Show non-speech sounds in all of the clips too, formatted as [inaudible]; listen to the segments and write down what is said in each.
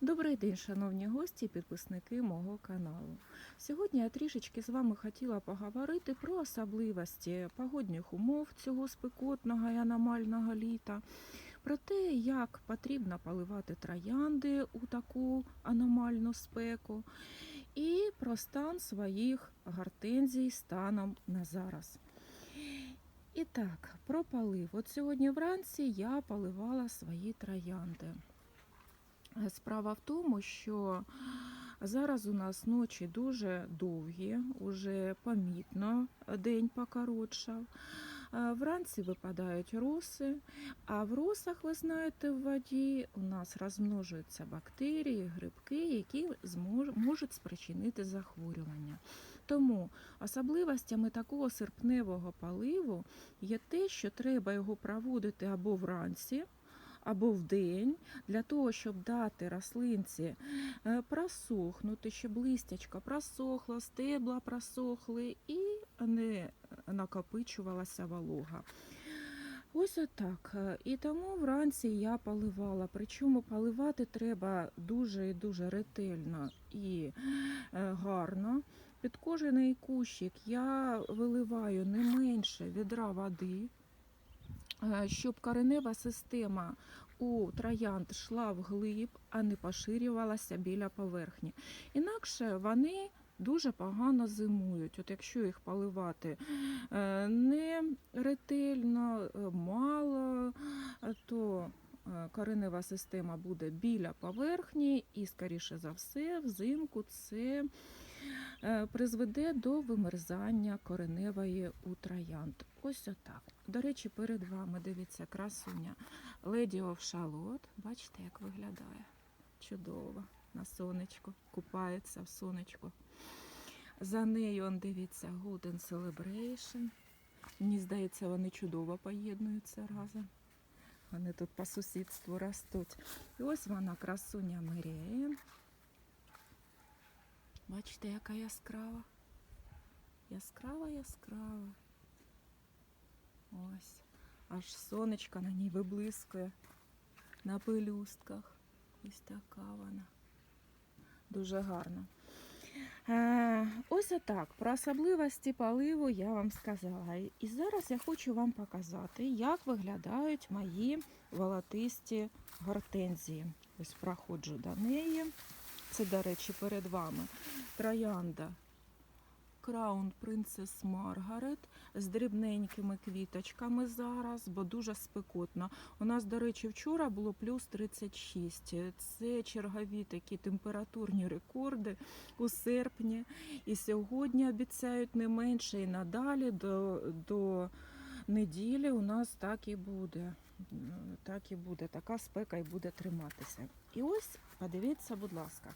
Добрий день, шановні гості і підписники мого каналу. Сьогодні я трішечки з вами хотіла поговорити про особливості погодних умов цього спекотного і аномального літа, про те, як потрібно поливати троянди у таку аномальну спеку, і про стан своїх гортензій станом на зараз. І так, про полив. От сьогодні вранці я поливала свої троянди. Справа в тому, що зараз у нас ночі дуже довгі, уже помітно день покоротшав. Е, Вранці випадають роси, а в росах, ви знаєте, в воді у нас розмножуються бактерії, грибки, які можуть спричинити захворювання. Тому особливостями такого серпневого поливу є те, що треба його проводити або вранці, або вдень, для того, щоб дати рослинці е, просохнути, щоб листячко просохло, стебла просохли і не накопичувалася волога. Ось отак. Е, І тому вранці я поливала. Причому поливати треба дуже і дуже ретельно і е, гарно. Під кожний кущик я виливаю не менше відра води, щоб коренева система у троянд йшла вглиб, а не поширювалася біля поверхні. Інакше вони дуже погано зимують. От якщо їх поливати е, не ретельно, е, мало, е, то е, коренева система буде біля поверхні, і, скоріше за все, взимку це е, призведе до вимерзання кореневої у троянд. Ось отак. До речі, перед вами дивіться красуня Lady of Charlotte. Бачите, як виглядає? Чудово. На сонечку, купається в сонечку. За нею, он, дивіться, Golden Celebration. Мені здається, вони чудово поєднуються разом. Вони тут по сусідству ростуть. І ось вона, красуня Меріен. Бачите, яка яскрава. Яскрава, яскрава. Ось. Аж сонечко на ній виблискує на пелюстках. Ось така вона. Дуже гарна. Е, ось отак. Про особливості поливу я вам сказала. І зараз я хочу вам показати, як виглядають мої волотисті гортензії. Ось проходжу до неї. Це, до речі, перед вами троянда Crown Princess Margaret з дрібненькими квіточками зараз, бо дуже спекотно. У нас, до речі, вчора було плюс 36. Це чергові такі температурні рекорди у серпні. І сьогодні обіцяють не менше, і надалі до, до неділі у нас так і буде. Так і буде, така спека і буде триматися. І ось, подивіться, будь ласка,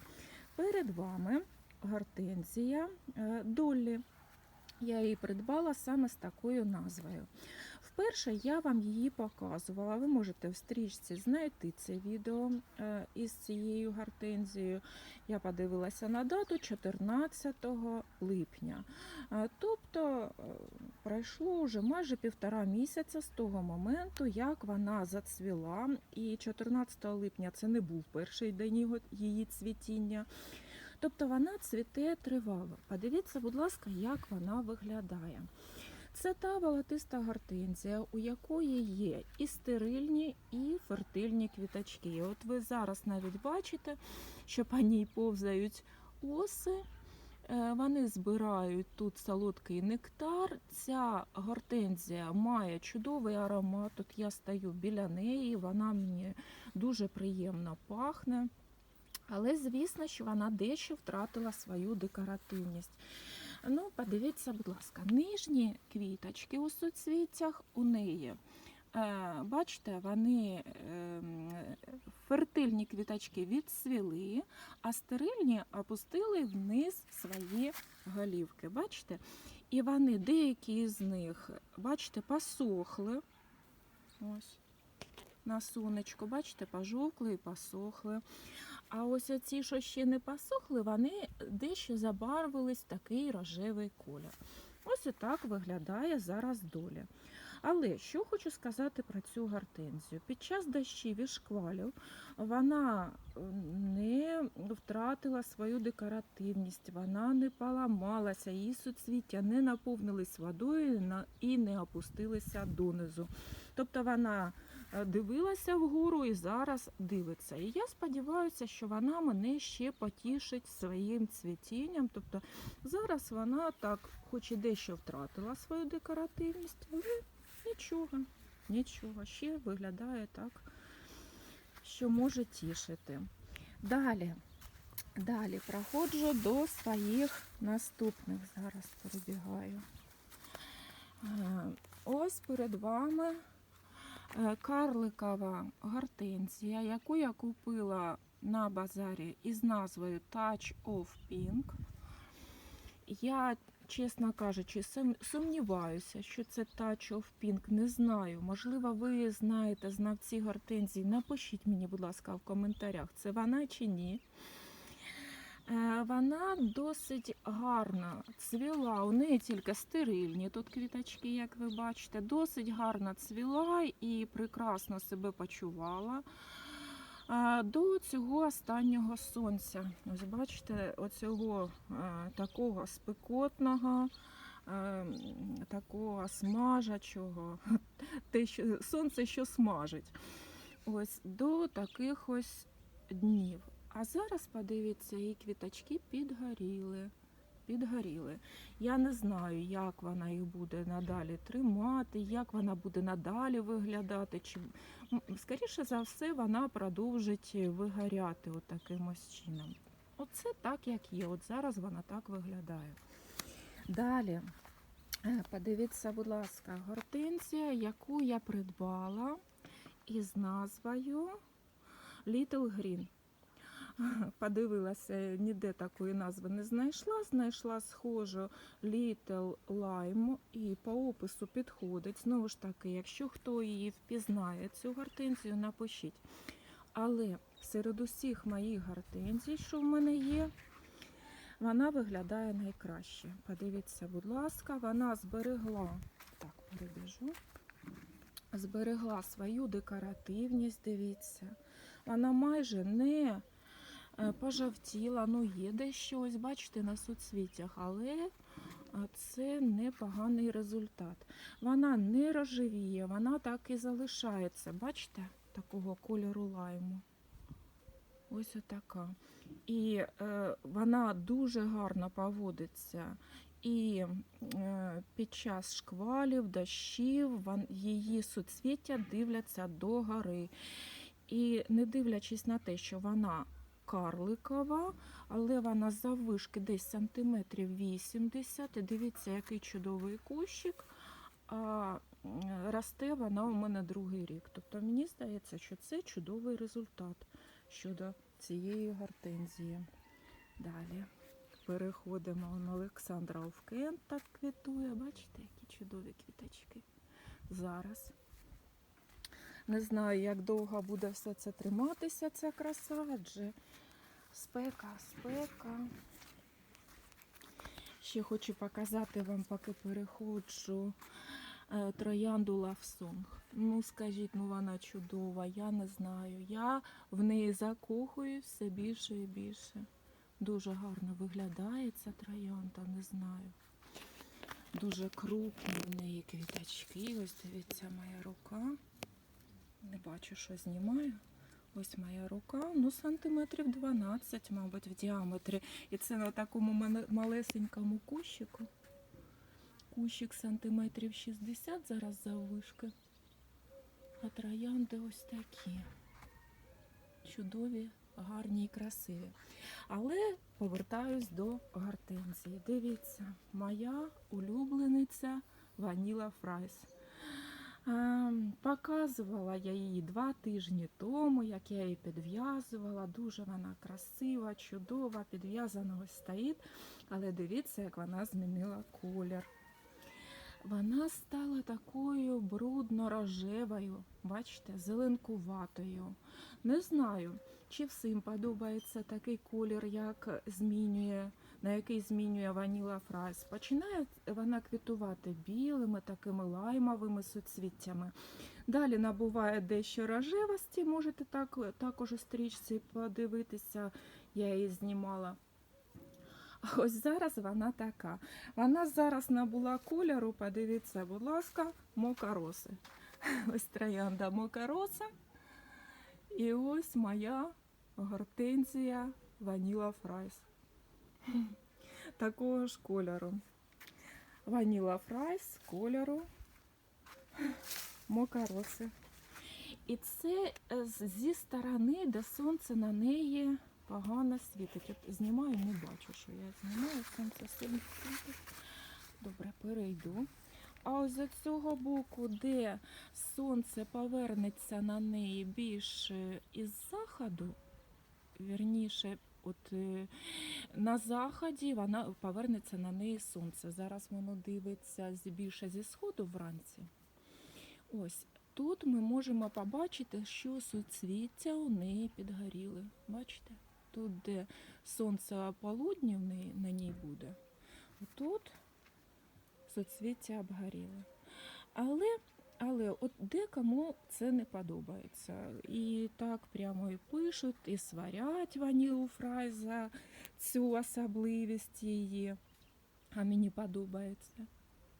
перед вами гортензія е, Доллі. Я її придбала саме з такою назвою. Вперше я вам її показувала. Ви можете в стрічці знайти це відео е, із цією гортензією. Я подивилася на дату 14 липня. Е, Тобто е, пройшло вже майже півтора місяця з того моменту, як вона зацвіла. І 14 липня це не був перший день її цвітіння. Тобто вона цвіте тривало. Подивіться, будь ласка, як вона виглядає. Це та волотиста гортензія, у якої є і стерильні, і фертильні квіточки. От ви зараз навіть бачите, що по ній повзають оси. Е, Вони збирають тут солодкий нектар. Ця гортензія має чудовий аромат. Тут я стою біля неї, вона мені дуже приємно пахне. Але звісно, що вона дещо втратила свою декоративність. Ну, подивіться, будь ласка, нижні квіточки у суцвіттях у неї. Е, бачите, вони ем, фертильні квіточки відсвіли, а стерильні опустили вниз свої голівки. Бачите? І вони, деякі з них, бачите, посохли. Ось. На сонечку, бачите, пожовкли і посохли. А ось оці, що ще не посохли, вони дещо забарвились в такий рожевий колір. Ось отак виглядає зараз доля. Але що хочу сказати про цю гортензію? Під час дощів і шквалів вона е, не втратила свою декоративність, вона не поламалася, її суцвіття не наповнились водою і не опустилися донизу. Тобто вона е, дивилася вгору і зараз дивиться. І я сподіваюся, що вона мене ще потішить своїм цвітінням. Тобто зараз вона так, хоч і дещо втратила свою декоративність, нічого, нічого, ще виглядає так, що може тішити. Далі. Далі проходжу до своїх наступних. Зараз перебігаю. Е, Ось перед вами е, карликова гортензія, яку я купила на базарі із назвою Touch of Pink. Я, чесно кажучи, сумніваюся, що це Touch of Pink. Не знаю. Можливо, ви знаєте знавці гортензії. Напишіть мені, будь ласка, в коментарях, це вона чи ні. Е, Вона досить гарно цвіла. У неї тільки стерильні тут квіточки, як ви бачите. Досить гарно цвіла і прекрасно себе почувала. До цього останнього сонця. Ось бачите, оцього такого спекотного, такого смажачого, [laughs] те, що сонце, що смажить. Ось до таких ось днів. А зараз подивіться, і квіточки підгоріли. Підгоріли. Я не знаю, як вона їх буде надалі тримати, як вона буде надалі виглядати. Чи скоріше за все вона продовжить вигоряти таким ось чином. Оце так, як є. От зараз вона так виглядає. Далі, е, подивіться, будь ласка, гортензія, яку я придбала із назвою Little Green. [laughs] Подивилася, ніде такої назви не знайшла. Знайшла схожу Little Lime і по опису підходить. Знову ж таки, якщо хто її впізнає, цю гортензію, напишіть. Але серед усіх моїх гортензій, що в мене є, вона виглядає найкраще. Подивіться, будь ласка, вона зберегла. Так, перебіжу. Зберегла свою декоративність, дивіться. Вона майже не е, пожовтіла, ну є десь щось, бачите, на суцвіттях, але е, це непоганий результат. Вона не рожевіє, вона так і залишається. Бачите, такого кольору лайму. Ось отака. І е, вона дуже гарно поводиться. І е, під час шквалів, дощів вон- її суцвіття дивляться до гори. І не дивлячись на те, що вона карликова, але вона заввишки десь сантиметрів 80. І дивіться, який чудовий кущик. А росте вона у мене другий рік. Тобто мені здається, що це чудовий результат щодо цієї гортензії. Далі переходимо. Он Олександра Овкен так квітує. Бачите, які чудові квіточки. Зараз. Не знаю, як довго буде все це триматися, ця краса, адже спека, спека. Ще хочу показати вам, поки переходжу е, троянду лавсунг. Ну, скажіть, ну вона чудова, я не знаю. Я в неї закохую все більше і більше. Дуже гарно виглядає ця троянда, не знаю. Дуже крупні в неї квіточки. Ось дивіться, моя рука. Не бачу, що знімаю. Ось моя рука, ну сантиметрів 12, мабуть, в діаметрі. І це на такому малесенькому кущику. Кущик сантиметрів 60 зараз заввишки. А троянди ось такі. Чудові, гарні і красиві. Але повертаюсь до гортензії. Дивіться, моя улюблениця Ваніла Фрайс. Е, Показувала я її два тижні тому, як я її підв'язувала. Дуже вона красива, чудова, підв'язана ось стоїть. Але дивіться, як вона змінила колір. Вона стала такою брудно-рожевою, бачите, зеленкуватою. Не знаю, чи всім подобається такий колір, як змінює, на який змінює ваніла фрайс. Починає вона квітувати білими, такими лаймовими суцвіттями. Далі набуває дещо рожевості, можете так, також у стрічці подивитися, я її знімала. А ось зараз вона така. Вона зараз набула кольору, подивіться, будь ласка, мокароси. [laughs] Ось троянда мокароса. І ось моя гортензія Ваніла Фрайс. Такого ж кольору. Ваніла Фрайс кольору мокароси. І це е, зі сторони, де сонце на неї погано світить. От знімаю, не бачу, що я знімаю, сонце сильно. Добре, перейду. А ось з цього боку, де сонце повернеться на неї більше із заходу, вірніше, от е, на заході вона повернеться на неї сонце. Зараз воно дивиться більше зі сходу вранці. Ось тут ми можемо побачити, що суцвіття у неї підгоріли. Бачите? Тут, де сонце неї, на ній буде, тут суцвіття обгоріли. Але, але от декому це не подобається. І так прямо і пишуть, і сварять ванілу фрай за цю особливість її. А мені подобається.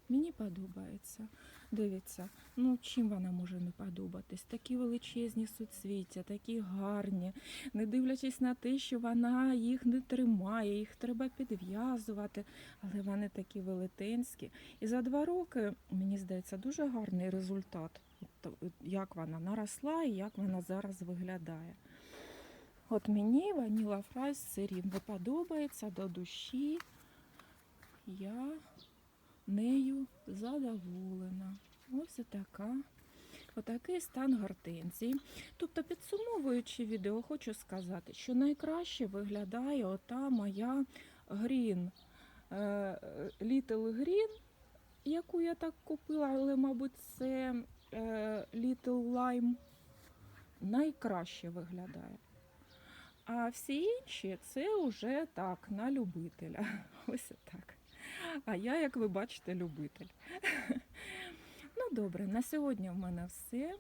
Мені подобається. Дивіться, ну чим вона може не подобатись? Такі величезні суцвіття, такі гарні, не дивлячись на те, що вона їх не тримає, їх треба підв'язувати, але вони такі велетенські. І за два роки, мені здається, дуже гарний результат, от як вона наросла і як вона зараз виглядає. От мені ваніла фрайс все рівно подобається до душі. Я нею задоволена. Ось така. Отакий стан гортензії. Тобто, підсумовуючи відео, хочу сказати, що найкраще виглядає ота моя грін. е, Little Green, яку я так купила, але, мабуть, це е, Little Lime. Найкраще виглядає. А всі інші це вже так, на любителя. [laughs] Ось так. [laughs] А я, як ви бачите, любитель. [laughs] Ну, добре, на сьогодні в мене все.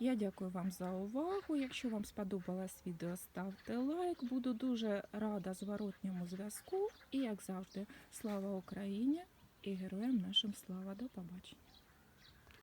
Я дякую вам за увагу. Якщо вам сподобалось відео, ставте лайк. Буду дуже рада зворотньому зв'язку. І, як завжди, слава Україні і героям нашим слава. До побачення.